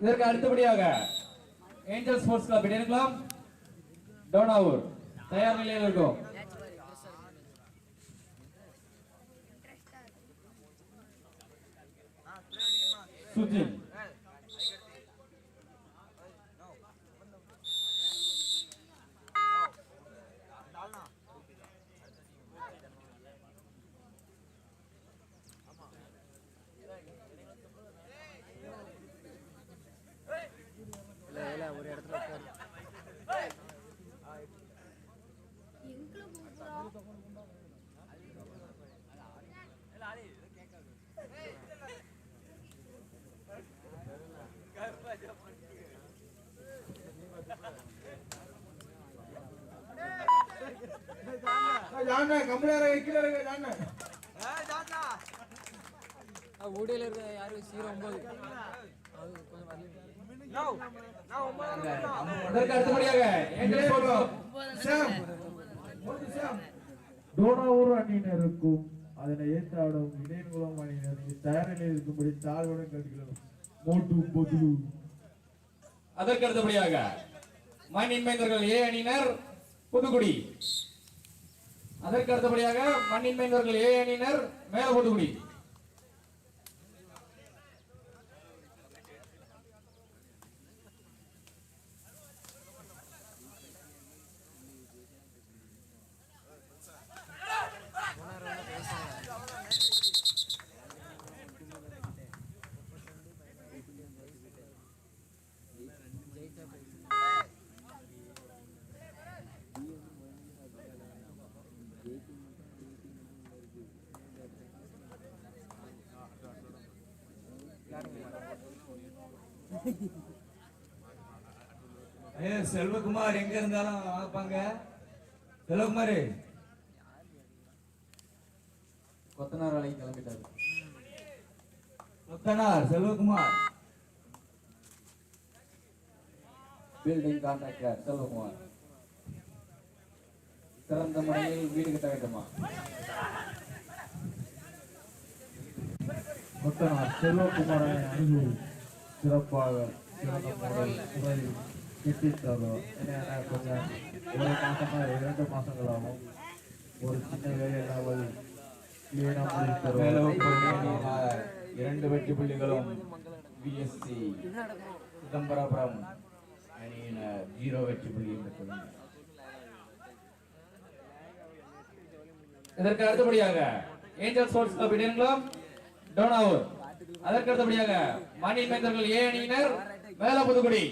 இதற்கு அடுத்தபடியாக Angel Sports Club Idayankulam Dohnavur. தயார் நிலையில் இருக்கும். சுஜின் ஜான கம்பளர கீழ இருக்க ஜான ஊடியில் இருக்க யாரு? சீரோ ஒன்பது. அது கொஞ்சம் வரல இதற்கு அடுத்தபடியாக டோனாவூர் அணியினருக்கும் அதனை ஏற்றாடும் இடையன்குளம் அணியினர் தயார் நிலையில் இருக்கும்படி தாழ்வுடன் கேட்டுக்கிறோம் மோட்டு பொதுலு அதற்கு அடுத்தபடியாக மைந்தர்கள் ஏ அணியினர் புதுக்குடி. அதற்கு அடுத்தபடியாக மண்ணின் மைந்தர்கள் ஏ அணியினர் மேல ஏ செல்வகுமார் எங்க இருந்தாலும் வாங்கப்பாங்க. செல்வகுமார். கொத்தனார் வேலைக்கு கிளம்பிட்டாரு. முத்தனார் செல்வகுமார். Building contractor Selvakumar. சிறந்த முறையில் வீடு கட்ட வேண்டுமா? கொத்தனார் செல்வகுமாரை அணுகு சிறப்பாக சிறந்த முறையில் முறையில் ஏன்னா கொஞ்சம் ஒரு இரண்டு ஒரு சின்ன இரண்டு வெற்றி புள்ளிகளும் பிஎஸ்சி சிதம்பரபுரம் அணியினர் ஜீரோ வெற்றி புள்ளியும் பெற்றுள்ளனர் இதற்கு அடுத்தபடியாக ஏஞ்சல் ஸ்போர்ட்ஸ் கிளப் இணையங்களும் டோனாவூர். அதற்கு மாநில மண்ணின் ஏ அணியினர் மேல புதுக்குடி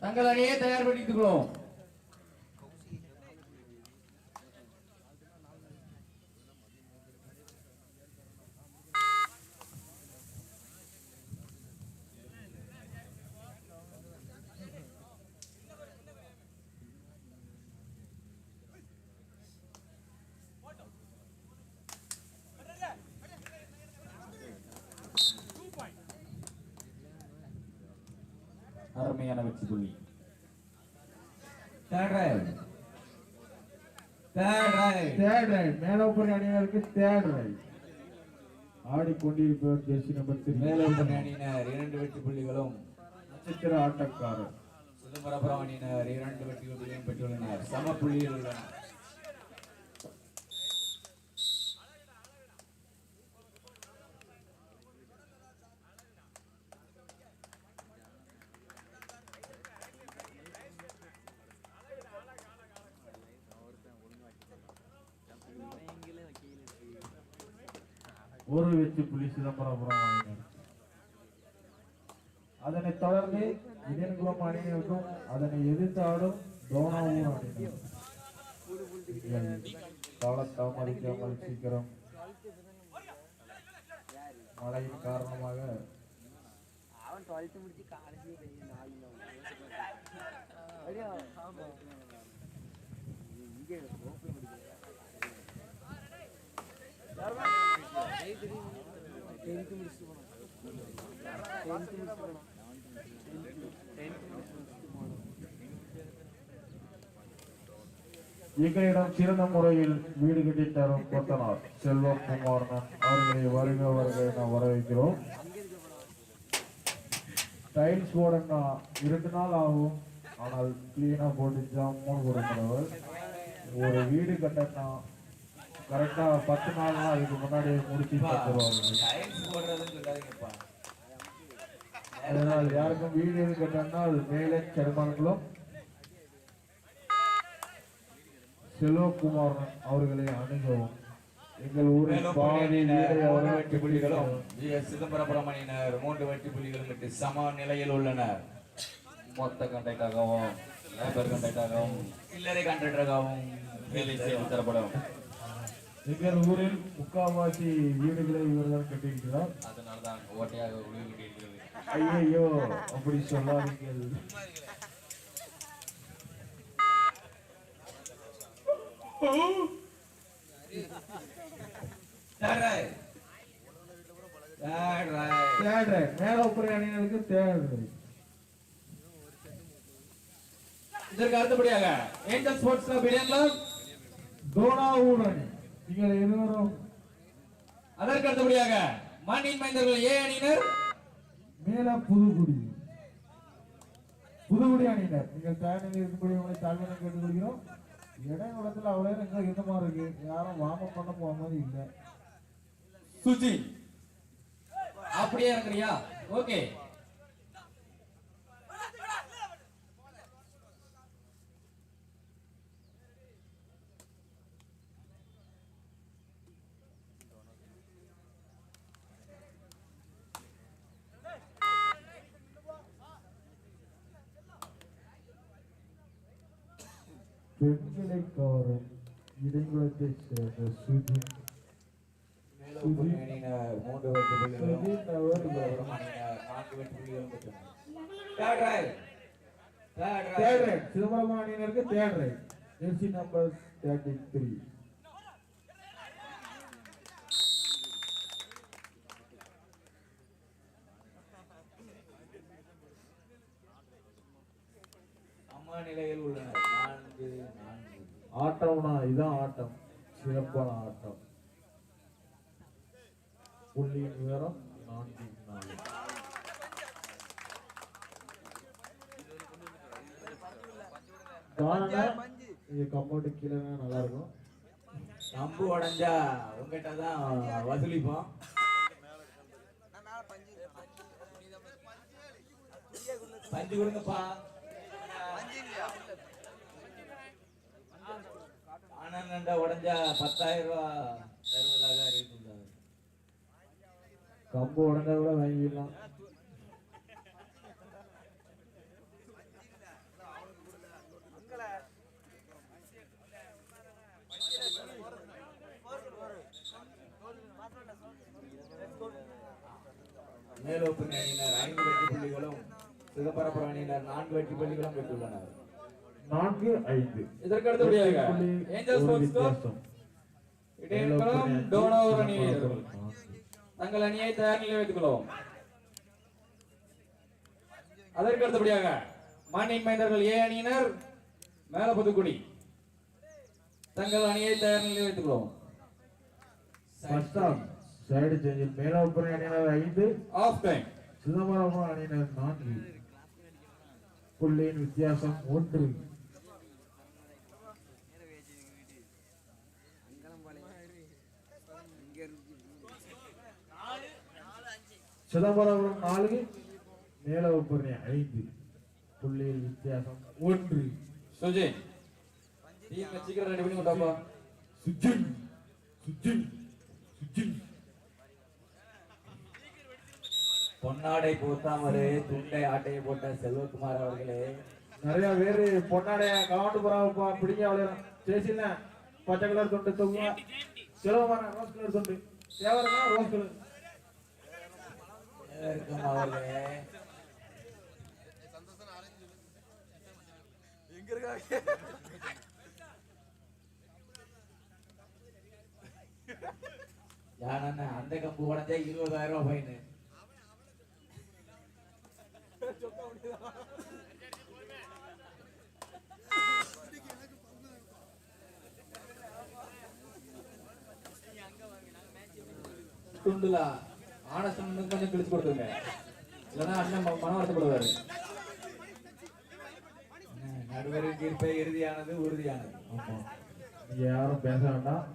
தங்கள் அணியை தயார்படுத்திக் கொள்வோம் அருமையான வெற்றி புள்ளி third right third right third right மேலப்புற அணியினருக்கு தேர்ட் ரைட் ஆடிக்கொண்டிருப்பவர் ஜெர்சி நம்பர் த்ரீ வேலவப்பூர் அணியினர் இரண்டு வெற்றி புள்ளிகளும் நட்சத்திர ஆட்டக்காரர். சிதம்பரபுரம் அணியினர் இரண்டு வெற்றி புள்ளியும் பெற்றுள்ளனர். சம புள்ளியில் உள்ளனர் சிதம்பரபுரம் அணியினர் அதனைத் தொடர்ந்து இதன்குளம் அணியினருக்கும் அதனை எதிர்த்தாலும் ஆடும் தோனாவூர் அணியினர். சீக்கிரம் மழையின் காரணமாக அவன் டுவெல்த்து முடிச்சு காலேஜ் இங்கே டென்த்து முடிச்சுட்டு போனோம் டென்த்து முடிச்சுட்டு போனோம் டென்த்து முடிச்சுட்டு போனோம் எங்களிடம் சிறந்த முறையில் வீடு கட்டி தரும் கொத்தனார் செல்வகுமாரன் அவர்களை வருக வருக என வரவேற்கிறோம். டைல்ஸ் போடனா இரண்டு நாள் ஆகும். ஆனால் கிளீனா போட்டு ஜாமுன்னு கொடுக்கிறவர் ஒரு வீடு கட்டனா கரெக்டா பத்து நாள்னா அதுக்கு முன்னாடி முடிச்சு அதனால் யாருக்கும் வீடு எது கட்டணும்னா அது மேலே செருமான்களும் செல்வகுமாரன் அவர்களை அணுகவும். எங்கள் ஊரில் பாதி புள்ளியினர் வீடை மூன்று அவர்கள் வெற்றி புள்ளிகளும் ஜி. எஸ். சிதம்பரம் அணியினர் மூன்று வெற்றி புள்ளிகளும் பெற்று சம நிலையில் உள்ளனர். மொத்த கண்டக்டாகவும் லேபர் கண்டக்டாகவும் சில்லறை கான்ட்ராக்டராகவும் ரிலீஸ் செய்து தரப்படும். எங்கள் ஊரில் முக்காவாசி வீடுகளை இவர்தான் கட்டியிருக்கிறார். அதனால தான் ஓட்டையாக உழுவு கொண்டிருக்கிறது ஐயையோ அப்படி. தேடுற மேல ஒப்புரை அணியினருக்கு தேடுற இதற்கு அடுத்தபடியாக ஏஞ்சல் ஸ்போர்ட்ஸ் கிளப் நீங்கள் இருவரும் அதற்கு அடுத்தபடியாக மண்ணின் மைந்தர்கள் ஏ அணியினர்? மேல புதுக்குடி. புதுக்குடி அணியினர். நீங்கள் தயாரில் இருக்கும்படி உங்களை தாழ்மையை கேட்டுக்கொள்கிறோம். இடைநிலத்தில் அவ்வளோ எங்க மாதிரி இருக்கு? யாரும் வாம பண்ண போக மாதிரி இல்லை. சுஜி அப்படியே இருக்கிறியா ஓகே பெண்களை கவரும் இடைக்குலத்தை சேர்ந்த சுஜி மேலோப்பூர் அணியினர் மூன்று வெற்றி புள்ளிகளும் சுஜித் அவர் சிதம்பரம் அணியினர் நான்கு வெற்றி புள்ளிகளும் பெற்றனர் Third right. Third right. Third right jersey number thirty three சம நிலையில் நான்கு ஆட்டம்னா இதான் ஆட்டம் சிறப்பான ஆட்டம். புள்ளியின் விவரம் நான்கு நாலு. காரணம் இது கம்பௌண்டு கீழே நல்லா இருக்கும் நம்பு உடஞ்சா உங்ககிட்ட தான் வசூலிப்போம். பஞ்சு கொடுங்கப்பா. ஆனந்தண்டா உடஞ்சா பத்தாயிரம் ரூபா தருவதாக அறிவித்துள்ளார் கம்பு உடஞ்சா கூட வாங்கிடலாம். மேலோப்பு அணியினர் ஐந்து வெற்றி புள்ளிகளும் சிதம்பரபுரம் அணியினர் நான்கு வெற்றி புள்ளிகளும் பெற்றுள்ளனர். நான்கு ஐந்து. இதற்கு அடுத்தபடியாக ஏஞ்சல் ஸ்போர்ட்ஸ் கிளப் டோனாவூர் அணி வீரர்கள் தங்கள் அணியை தயார் நிலையில் வைத்துக் கொள்வோம் அதற்கு அடுத்தபடியாக மானின் மைந்தர்கள் ஏ அணியினர் மேல புதுக்குடி. தங்கள் அணியை தயார் நிலையில் வைத்துக் side change இல் மேலாப்புறை அணியினர் ஐந்து ஆஃப் டைம் சிதம்பரம் அணியினர் நான்கு. புள்ளியின் வித்தியாசம் ஒன்று. சிதம்பரம் நாலு மேலவப்பூர்ணி ஐந்து. புள்ளியில் வித்தியாசம் ஒன்று. சுஜின் சீக்கிரம் ரெடி பண்ணி கொண்டாப்பா. சுஜின் சுஜின் சுஜின் பொன்னாடை போத்தாமரு துண்டை ஆட்டையை போட்ட செல்வகுமார் அவர்களே. நிறைய பேரு பொன்னாடைய கவுண்ட் போறாப்பா பிடிங்க அவ்வளோ பேசினேன் பச்சை கலர் துண்டு தொங்குவேன் சிலவமான ரோஸ் கலர் தொண்டு. தேவரமா ரோஸ் கலர் இருக்கும் அவர்களே யானண்ணா அந்த கம்பு உடஞ்சா இருபதாயிரம் ரூபாய் ஃபைனு. துண்டுலா? ஆனஸ்டன் கொஞ்சம் கிழிச்சு கொடுத்துருங்க. இல்லைன்னா அண்ணன் ம- மன வருத்தப்படுவாரு. நடுவரின் தீர்ப்பை இறுதியானது உறுதியானது. யாரும் பேச வேண்டாம்.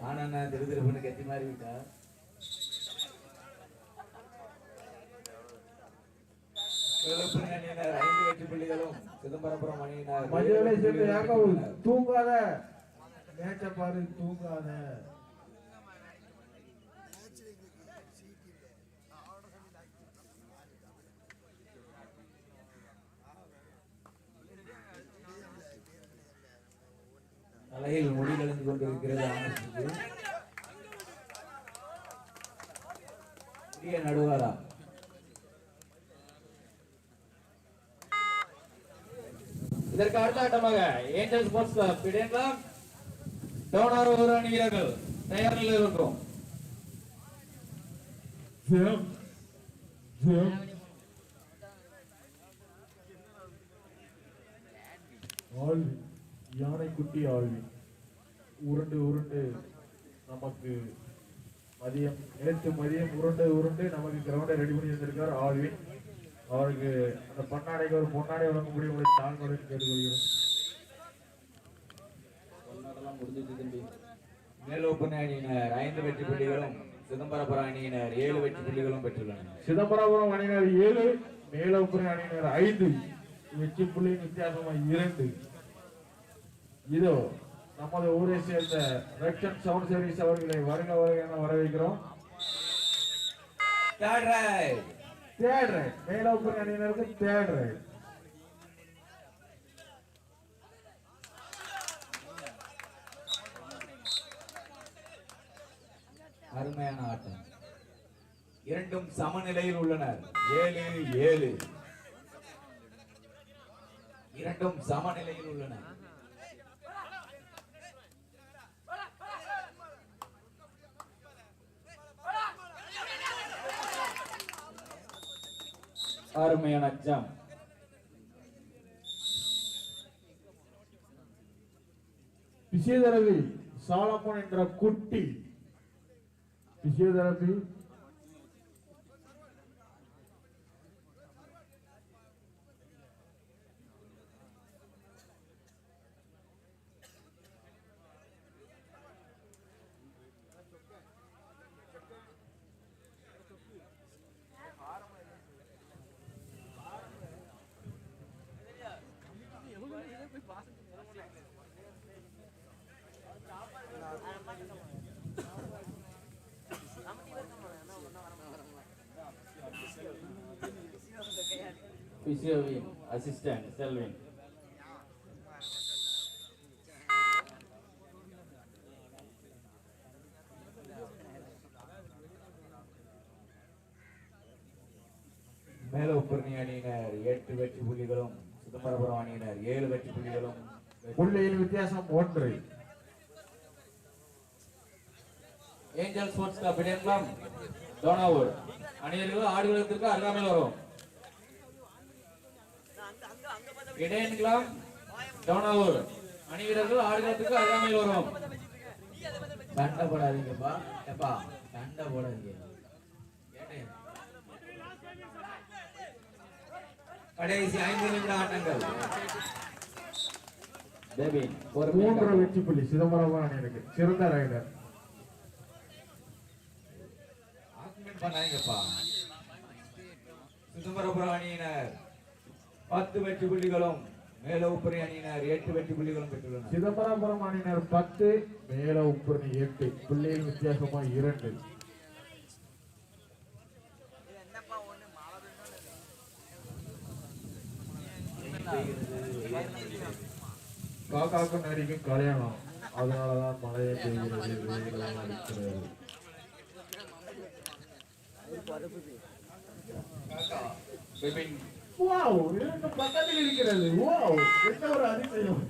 ஆனா திரு திருப்பனு கத்தி மாறி விட்டா சிவப்பு அணியினர் ஐந்து வெற்றி புள்ளிகளும் சிதம்பரபுரம் மதியம் வெற்றி சேர்ந்து பெற்றுள்ளனர். தூங்காத மேட்ச பாரு தூங்காத தலையில் முடி கலந்து கொண்டிருக்கிறது ஆனஸ்டுக்கு நடுவாரா இதற்கு அடுத்த ஆட்டமாக ஏஞ்சல் ஸ்போர்ட்ஸ் கிளப் இடையெல்லாம் டவுனார் ஒரு அணி வீரர்கள் தயார் நிலையில் இருக்கும். ஜெயம் ஜெயம். ஆழ்வி யானைக்குட்டி ஆழ்வி உருண்டு உருண்டு நமக்கு மதியம் நேற்று மதியம் உருண்டு உருண்டு நமக்கு கிரவுண்டை ரெடி பண்ணி வந்திருக்கார் ஆழ்வின் அவருக்கு அந்த பொன்னாடைக்கு ஒரு பொன்னாடை வழங்கக்கூடிய உங்களை தாழ்மையுடன் கேட்டுக்கொள்கிறோம். மேலோப்பன் அணியினர் ஐந்து வெற்றி புள்ளிகளும் சிதம்பரபுரம் அணியினர் ஏழு வெற்றி புள்ளிகளும் பெற்றுள்ளனர். சிதம்பரபுரம் அணியினர் ஏழு மேலப்புற அணியினர் ஐந்து வெற்றி புள்ளி வித்தியாசமா இரண்டு. இதோ நமது ஊரை சேர்ந்த ரக்ஷன் சவுண்ட் சர்வீஸ் அவர்களை வருக வருக என வரவேற்கிறோம். தேர்ட் ரைட் மேலப்புற அணியினருக்கு தேர்ட் ரைட் அருமையான ஆட்டம். இரண்டும் சமநிலையில் உள்ளனர். ஏழு ஏழு. இரண்டும் சமநிலையில் உள்ளனர். அருமையான ஜம் பிசியோதெரபி சாலமோன் என்ற குட்டி. பிசியோதெரபி பிசியோவின் அசிஸ்டன்ட் செல்வின் மேலோப்பூர்ணி அணியினர் எட்டு வெற்றி புள்ளிகளும் சிதம்பரபுரம் அணியினர் ஏழு வெற்றி புள்ளிகளும். புள்ளியின் வித்தியாசம் ஒன்று. ஏஞ்சல் ஸ்போர்ட்ஸ் கிளப் இடையெல்லாம் டவுனாவூர் அணியர்கள் ஆடுகளத்திற்கு அருகாமையில் வரும். இடையன்கிளாம் டவுனாவூர் அணி வீரர்கள் ஆடுகளத்துக்கு அருகாமையில் வரும். சண்டை போடாதீங்கப்பா. எப்பா சண்டை போடாதீங்க? கடைசி ஐந்து நிமிட ஆட்டங்கள். மூன்று வெற்றி புள்ளி சிதம்பரம் அணியினருக்கு சிறந்த ரைடர் பண்ணாதீங்கப்பா. சிதம்பரபுரம் அணியினர். பத்து வெற்றி புள்ளிகளும் மேலோப்பரி அணியினர் எட்டு வெற்றி புள்ளிகளும் பெற்றுள்ளனர். சிதம்பரபுரம் அணியினர் பத்து மேல உப்புரணி எட்டு. புள்ளியின் வித்தியாசமா இரண்டு. காக்காக்கும் நரிக்கும் கல்யாணம். அதனாலதான் மழையை பெய்கிறது விபின் வாவ் பக்கத்தில் இருக்கிறது? வாவ் என்ன ஒரு அதிசயம்.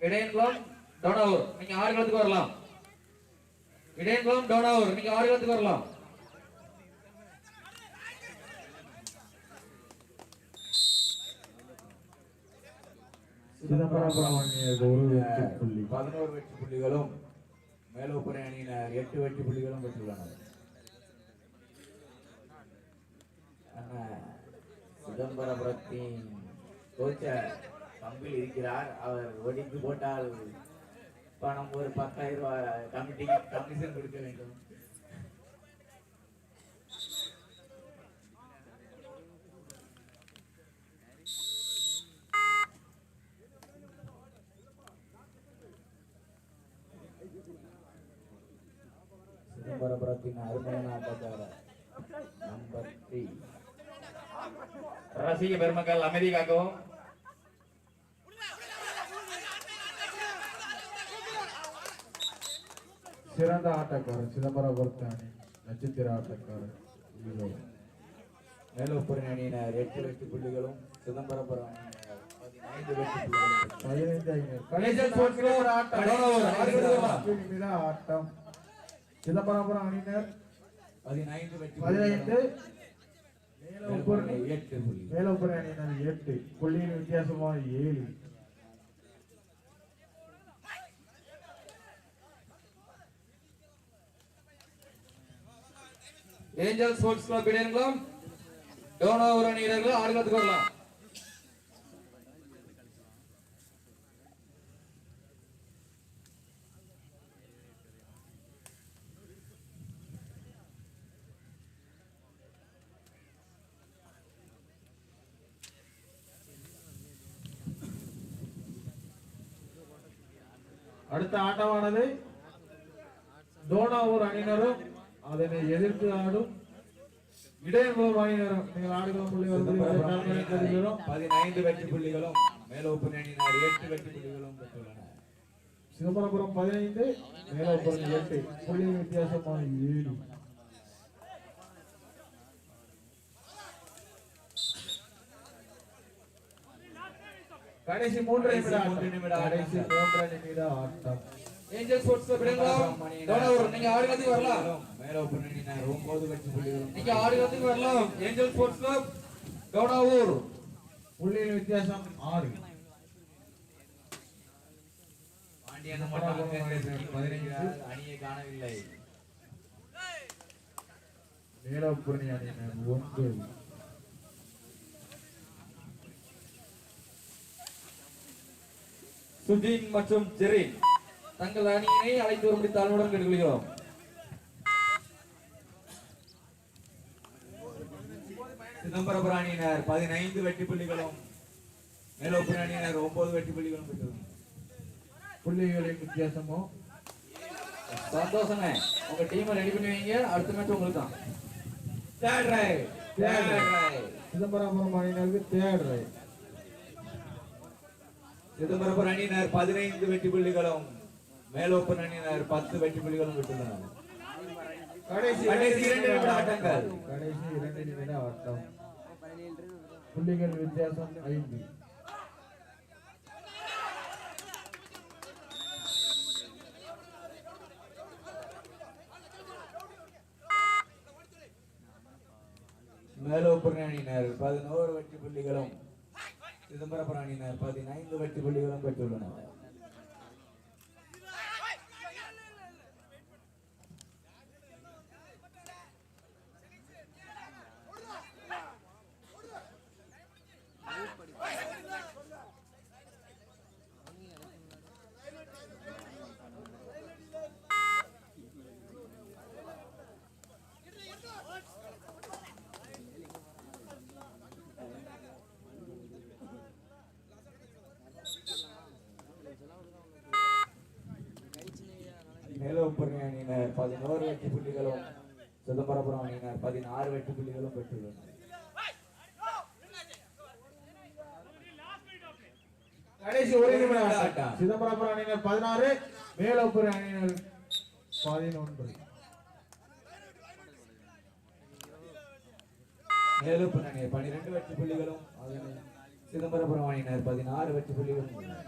இடையன்குளம் டோனாவூர் நீங்க ஆறு காலத்துக்கு வரலாம். இடையன்குளம் டோனாவூர் நீங்க ஆறு காலத்துக்கு வரலாம். சிதம்பரம் பதினோரு வெற்றி புள்ளிகளும் மேலோப்புறை அணியினர் எட்டு வெற்றி புள்ளிகளும் பெற்றுள்ளனர் சிதம்பரபுரத்தின் கோச்சர் கம்பில் இருக்கிறார். அவர் ஒடித்து போட்டால் பணம் ஒரு பத்தாயிரம் ரூபாய் கமிட்டி கமிஷன் கொடுக்க வேண்டும் சிதம்பரபுரத்தின் அருமையான ஆட்டக்காரர் நம்பர் த்ரீ ரசிக பெருமக்கள் அமைதி காக்கவும் சிறந்த ஆட்டக்காரர் சிதம்பரபுரத்து அணி நட்சத்திர ஆட்டக்காரர். மேலோப்புறை அணியினர் எட்டு வெற்றி புள்ளிகளும் சிதம்பரபுரம் பதினைந்து ஆட்டம். சிதம்பரபுரம் அணியினர் பதினைந்து பதினைந்து. மேலோப்பூர் அணியினர் எட்டு புள்ளியின் வித்தியாசமாக ஏழு Angel Sports Club Idayankulam Dohnavur அணி வீரர்கள் ஆறு காலத்துக்கு வரலாம். அடுத்த ஆட்டமானது தோனாவூர் அணியினரும் அதனை எதிர்த்து ஆடும் இடையங்குளம் அணியினரும். நீங்கள் ஆடுகளம் புள்ளி சிதம்பரபுரம் பதினைந்து வெற்றி புள்ளிகளும் மேலோப்புறை அணியினர் எட்டு வெற்றி புள்ளிகளும் பெற்றுள்ளனர். சிதம்பரபுரம் பதினைந்து மேலோப்பூரணி எட்டு. புள்ளியின் வித்தியாசமாக ஏழு. கடைசி மூன்று நிமிட கடைசி மூன்று. நிமிட ஆட்டம். கடைசி மூன்று நிமிட ஆட்டம். Angel Sports Club Idayankulam Dohnavur நீங்க ஆறு காலத்துக்கு வரலாம். மேலோப்புறை அணியினர் ஒன்பது வெற்றி புள்ளிகளும் நீங்க ஆறு காலத்துக்கு வரலாம். ஏஞ்சல் ஸ்போர்ட்ஸ் கிளப் டோனாவூர் புள்ளியின் வித்தியாசம் ஆறு. பாண்டியன் மட்டும் பதினைந்து அணியை காணவில்லை. அணியினர் ஒன்பது சுஜின் மற்றும் ஜெரின். தங்கள் அணியினை அழைத்து வரும்படி தாழ்வுடன் கேட்டுக்கொள்கிறோம். சிதம்பரபுரம் அணியினர் பதினைந்து வெற்றி புள்ளிகளும் மேலோப்புற அணியினர் ஒன்பது வெற்றி புள்ளிகளும் பெற்றுள்ளனர் புள்ளிகளின் வித்தியாசமோ? சந்தோஷங்க. உங்க டீமை ரெடி பண்ணி வைங்க அடுத்த மேட்ச் உங்களுக்கு தான் Third right. Third right. Chidambarapuram அணியினருக்கு தேர்ட் ரைட் சிதம்பரபுரம் அணியினர் பதினைந்து வெற்றி புள்ளிகளும் மேலோப்பன் அணியினர் பத்து வெற்றி புள்ளிகளும் பெற்றுள்ளனர் கடைசி கடைசி இரண்டு நிமிட ஆட்டங்கள். கடைசி இரண்டு நிமிட ஆட்டம். புள்ளிகள் வித்தியாசம் ஐந்து. மேலோப்பன் அணியினர் பதினோரு வெற்றி புள்ளிகளும் சிதம்பரபுரம் அணியினர் பதினைந்து வெற்றி புள்ளிகளும் பெற்றுள்ளனர். மேலோப்பன் அணியினர் பதினோரு வெற்றி புள்ளிகளும் சிதம்பரபுரம் அணியினர் பதினாறு வெற்றி புள்ளிகளும் பெற்றுள்ளனர் கடைசி ஒரு. ஆட்டம். சிதம்பரம் அணியினர் பதினாறு மேலோப்பூர் அணியினர் பதினொன்று மேலூர் அணி பனிரெண்டு வெற்றி புள்ளிகளும் சிதம்பரபுரம் அணியினர் பதினாறு வெற்றி புள்ளிகளும் உள்ளன.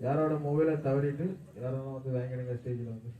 யாரோட மொபைலை தவறிட்டு யாரும் வந்து வாங்கிடுங்க ஸ்டேஜில் வந்து